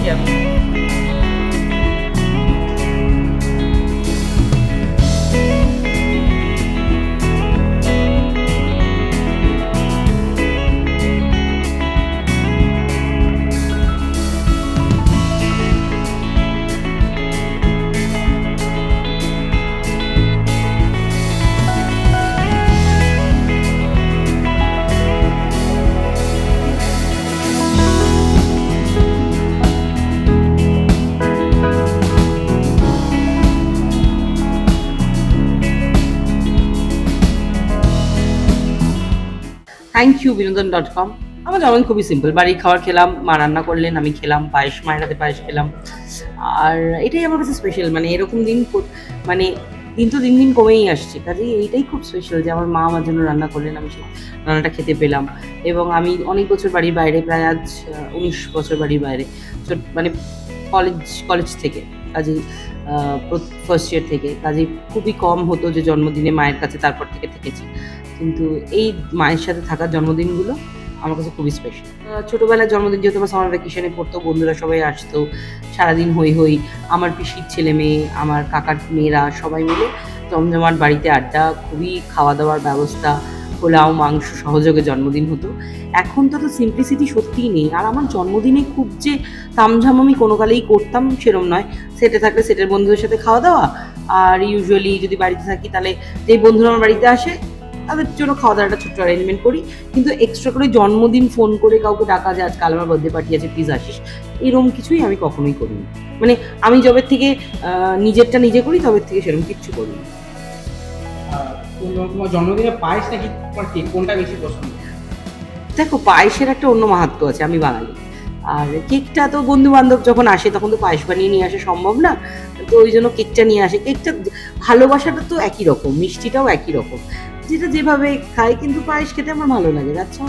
也。thank you Binodon dot com আমার যেমন খুবই সিম্পল বাড়ির খাবার খেলাম, মা রান্না করলেন, আমি খেলাম, পায়েস, মায়ের হাতে পায়েস খেলাম। আর এটাই আমার কাছে স্পেশাল মানে এরকম দিন মানে দিন তো দিন দিন কমেই আসছে, কাজেই এইটাই খুব স্পেশাল যে আমার মা আমার জন্য রান্না করলেন, আমি সেই রান্নাটা খেতে পেলাম। এবং আমি অনেক বছর বাড়ির বাইরে, প্রায় আজ উনিশ বছর বাড়ির বাইরে মানে কলেজ কলেজ থেকে, কাজেই ফার্স্ট ইয়ার থেকে, কাজেই খুবই কম হতো যে জন্মদিনে মায়ের কাছে তারপর থেকে থেকেছি। কিন্তু এই মায়ের সাথে থাকার জন্মদিনগুলো আমার কাছে খুবই স্পেশাল ছোটোবেলার জন্মদিন যেহেতু আমার সামার ভ্যাকেশনে পড়তো, বন্ধুরা সবাই আসতো, সারাদিন হই হই আমার পিসির ছেলে মেয়ে, আমার কাকার মেয়েরা সবাই মিলে জমজমাট বাড়িতে আড্ডা, খুবই খাওয়া দাওয়ার ব্যবস্থা, পোলাও, মাংস সহযোগে জন্মদিন হতো। এখন তো তো সিম্পলিসিটি সত্যিই নেই। আর আমার জন্মদিনে খুব যে তামঝাম আমি কোনো কালেই করতাম সেরম নয়। সেটে থাকলে সেটের বন্ধুদের সাথে খাওয়া দাওয়া আর ইউজুয়ালি যদি বাড়িতে থাকি তাহলে যেই বন্ধুরা আমার বাড়িতে আসে তাদের জন্য খাওয়া দাওয়াটা ছোট্ট অ্যারেঞ্জমেন্ট করি। কিন্তু এক্সট্রা করে জন্মদিন ফোন করে কাউকে ডাকা যে আজকাল আমার বার্থডে পার্টি আছে প্লিজ আসিস। এরকম কিছুই আমি কখনোই করিনি। মানে আমি যবে থেকে নিজেরটা নিজে করি তবে থেকে সেরকম কিচ্ছু তোমার জন্মদিনে পায়েস নাকি তোমার কেক কোনটা বেশি পছন্দ? দেখো পায়েসের একটা অন্য মাহাত্ম আছে আমি বাঙালি। আর কেকটা তো বন্ধু বান্ধব যখন আসে তখন তো পায়েস বানিয়ে নিয়ে আসা সম্ভব না। তো ওই জন্য কেকটা নিয়ে আসে। কেকটা ভালোবাসাটা তো একই রকম মিষ্টিটাও একই রকম। যেটা যেভাবে খায় কিন্তু পায়েস খেতে আমার ভালো লাগে আচ্ছা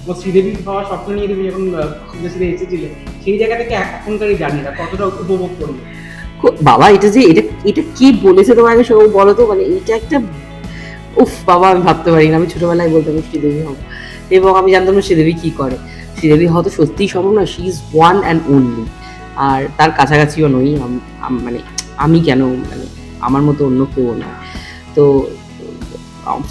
তোমার শ্রীদেবী হওয়া স্বপ্ন নিয়ে তুমি যখন দেশে এসেছিলে সেই জায়গা থেকে এখনকার এই জার্নিটা কতটা উপভোগ করবে বাবা এটা যে এটা এটা কি বলেছে তোমাকে সব বলো তো মানে এটা একটা উফ বাবা আমি ভাবতে পারি না আমি ছোটবেলায় বলতাম শ্রীদেবী হব এবং আমি জানতাম না শ্রীদেবী কি করে। শ্রীদেবী হয়তো সত্যিই সম্ভব না she is one and only আর তার কাছাকাছিও নই মানে আমি কেন মানে আমার মতো অন্য কেউ নয়। তো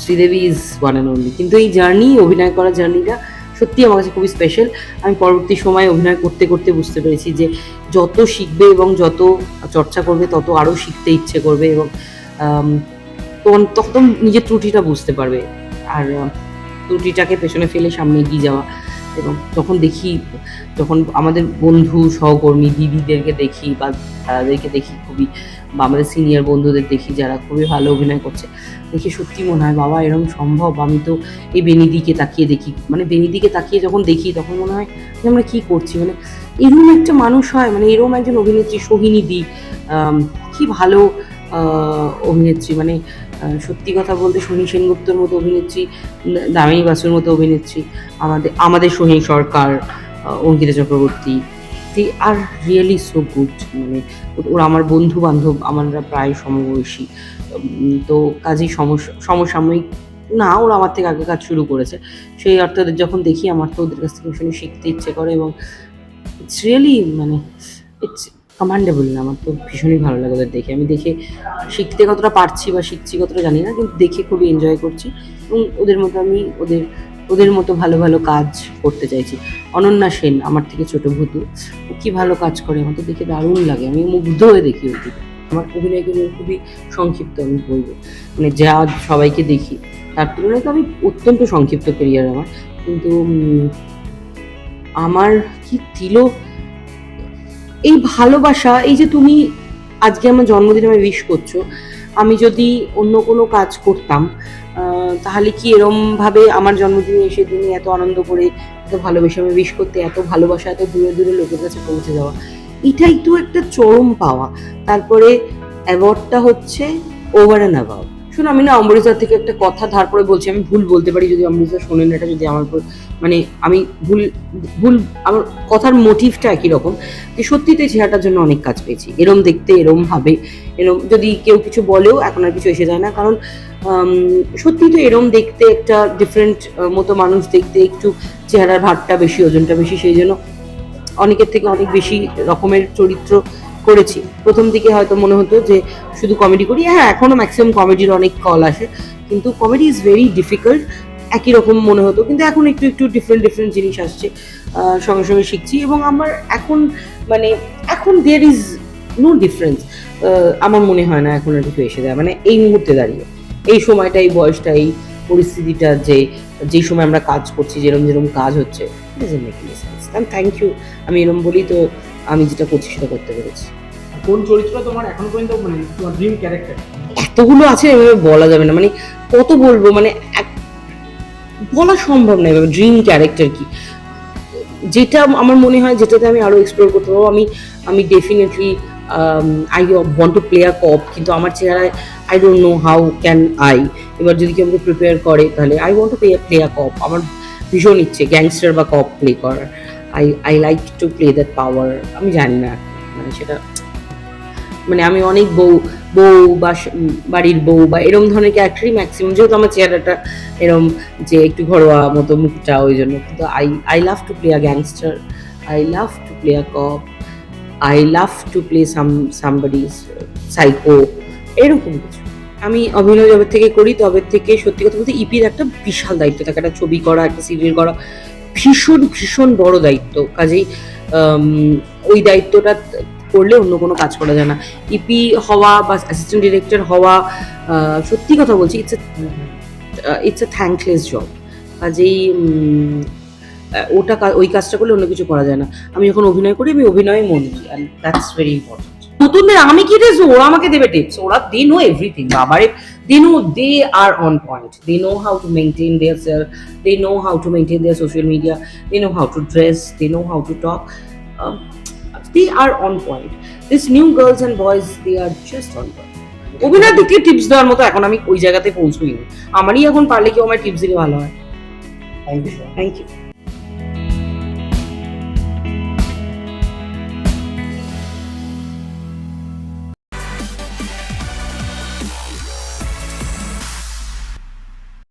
Sridevi is one and only কিন্তু এই জার্নি অভিনয় করার জার্নিটা সত্যি আমার কাছে খুবই স্পেশাল আমি পরবর্তী সময় অভিনয় করতে করতে বুঝতে পেরেছি যে যত শিখবে এবং যত চর্চা করবে, তত আরও শিখতে ইচ্ছে করবে এবং তখন নিজের ত্রুটিটা বুঝতে পারবে। আর ত্রুটিটাকে পেছনে ফেলে সামনে এগিয়ে যাওয়া এবং যখন দেখি, যখন আমাদের বন্ধু, সহকর্মী, দিদিদেরকে দেখি বা তাদেরকে দেখি খুবই বা আমাদের সিনিয়র বন্ধুদের দেখি যারা খুবই ভালো অভিনয় করছে দেখি সত্যি মনে হয় বাবা এরকম সম্ভব? আমি তো এই বেনিদিকে তাকিয়ে দেখি। মানে বেনিদিকে তাকিয়ে যখন দেখি তখন মনে হয় যে আমরা কী করছি? মানে এরকম একটা মানুষ হয় মানে এরকম একজন অভিনেত্রী সোহিনী দি আম, কি ভালো অভিনেত্রী। মানে সত্যি কথা বলতে সোহিনী সেনগুপ্তর মতো অভিনেত্রী দামিনী বাসুর মতো অভিনেত্রী আমাদের আমাদের Sohini Sarkar Ankita Chakraborty they are really so good মানে ওরা আমার বন্ধু বান্ধব আমরা প্রায় সমবয়সী। তো কাজেই সমস, সমসাময়িক না, ওরা আমার থেকে আগে কাজ শুরু করেছে। সেই অর্থে ওদের যখন দেখি আমার তো ওদের কাছ থেকে ভীষণ শিখতে ইচ্ছে করে এবং ইটস রিয়েলি মানে ইটস কমান্ডেবল না, আমার তো ভীষণই ভালো লাগে ওদের দেখে। আমি দেখে শিখতে কতটা পারছি বা শিখছি কতটা জানি না, কিন্তু দেখে খুবই এনজয় করছি। এবং ওদের মতো আমি ওদের ওদের মতো ভালো ভালো কাজ করতে চাইছি। অনন্যা সেন, আমার থেকে ছোট ভূতু ও কি ভালো কাজ করে, আমার তো দেখে দারুণ লাগে। আমি মুগ্ধ হয়ে দেখি ওর দিকে। আমার অভিনয় কিন্তু খুবই সংক্ষিপ্ত আমি বলব। মানে যা সবাইকে দেখি, তার তুলনায় তো আমি অত্যন্ত সংক্ষিপ্ত কেরিয়ার আমার। কিন্তু আমার কি দিল? এই ভালোবাসা, এই যে তুমি আজকে আমার জন্মদিনে আমি উইশ করছ আমি যদি অন্য কোনো কাজ করতাম তাহলে কি এরমভাবে আমার জন্মদিনে এসে তুমি এত আনন্দ করে, এত ভালোবেসে আমি উইশ করতে, এত ভালোবাসা, এত দূরে দূরে লোকের কাছে পৌঁছে যাওয়া এটাই তো একটা চরম পাওয়া। তারপরে অ্যাওয়ার্ডটা হচ্ছে ওভার অ্যান্ড অ্যাবাউট শোনো, আমি না অমৃতসর থেকে একটা কথা ধার করে বলছি, আমি ভুল বলতে পারি যদি অমৃতসর শোনেন, এটা যদি আমার মানে আমি ভুল ভুল, আমার কথার মোটিভটা একই রকম, যে সত্যি তো এই চেহারাটার জন্য অনেক কাজ পেয়েছি। এরম দেখতে, এরম ভাবে, এরম যদি কেউ কিছু বলেও এখন আর কিছু এসে যায় না, কারণ সত্যি তো এরম দেখতে একটা ডিফারেন্ট মতো মানুষ দেখতে একটু চেহারার ভারটা বেশি, ওজনটা বেশি, সেই জন্য অনেকের থেকে অনেক বেশি রকমের চরিত্র করেছি। প্রথম দিকে হয়তো মনে হতো যে শুধু কমেডি করি হ্যাঁ এখনও ম্যাক্সিমাম কমেডির অনেক কল আসে। কিন্তু কমেডি ইজ ভেরি ডিফিকাল্ট একই রকম মনে হতো। কিন্তু এখন একটু একটু ডিফারেন্ট ডিফারেন্ট জিনিস আসছে সঙ্গে সঙ্গে শিখছি এবং আমার এখন মানে এখন দেয়ার ইজ নো ডিফারেন্স আমার মনে হয় না এখন আর কিছু এসে যায়। মানে এই মুহূর্তে দাঁড়িয়ে, এই সময়টা এই বয়সটা এই পরিস্থিতিটা যে যেই সময় আমরা কাজ করছি যেরকম যেরকম কাজ হচ্ছে থ্যাংক ইউ আমি এরকম বলি তো আমি যেটা করছি সেটা করতে পেরেছি। কোন চরিত্র তোমার এখন পর্যন্ত মানে তোমার ড্রিম ক্যারেক্টার এতগুলো আছে এভাবে বলা যাবে না। মানে কত বলব মানে বলা সম্ভব না এভাবে ড্রিম ক্যারেক্টার কি। যেটা আমার মনে হয় যেটাতে আমি আরও এক্সপ্লোর করতে পারব আমি আমি definitely I want to play a cop কিন্তু আমার চেহারায় I don't know how can I এবার যদি কেউ আমাকে প্রিপেয়ার করে তাহলে I want to play play a cop আমার ভীষণ ইচ্ছে গ্যাংস্টার বা কপ প্লে করার। I I like to play that power আমি জানি না মানে সেটা মানে আমি অনেক বউ বউ বা বাড়ির বউ বা এরম ধরনের ক্যারেক্টারই ম্যাক্সিমাম যেহেতু আমার চেহারাটা এরম যে একটু ঘরোয়া মতো মুখটা ওই জন্য, কিন্তু I I love to play a gangster I love to play a cop I love to play some somebody psycho এরকম কিছু। আমি অভিনয় জগৎ থেকে করি, তবে থেকে সত্যি কথা বলতে ইপির একটা বিশাল দায়িত্ব থাকে, একটা ছবি করা, একটা সিরিয়াল করা ভীষণ ভীষণ বড় দায়িত্ব। কাজেই ওই দায়িত্বটা করলে অন্য কোনো কাজ করা যায় না। ইপি হওয়া বা অ্যাসিস্ট্যান্ট ডিরেক্টর হওয়া সত্যি কথা বলছি it's it's a thankless job কাজেই ওটা ওই কাজটা করলে অন্য কিছু করা যায় না। আমি যখন অভিনয় করি, আমি অভিনয়ে মন দিই অ্যান্ড দ্যাটস ভেরি ইম্পর্টেন্ট নতুনদের আমি কি টিপস ওরা আমাকে দেবে টিপস ওরা দে নো এভরিথিং বাবারে। They know they are on point they know how to maintain their self they know how to maintain their social media they know how to dress they know how to talk they are on point this new girls and boys they are just on point অভিনয় দিকে tips দেওয়ার মতো এখন আমি ওই জায়গাতে পৌঁছই আমারই এখন পারলে কেউ আমার টিপস দিলে ভালো হয়? Thank you thank you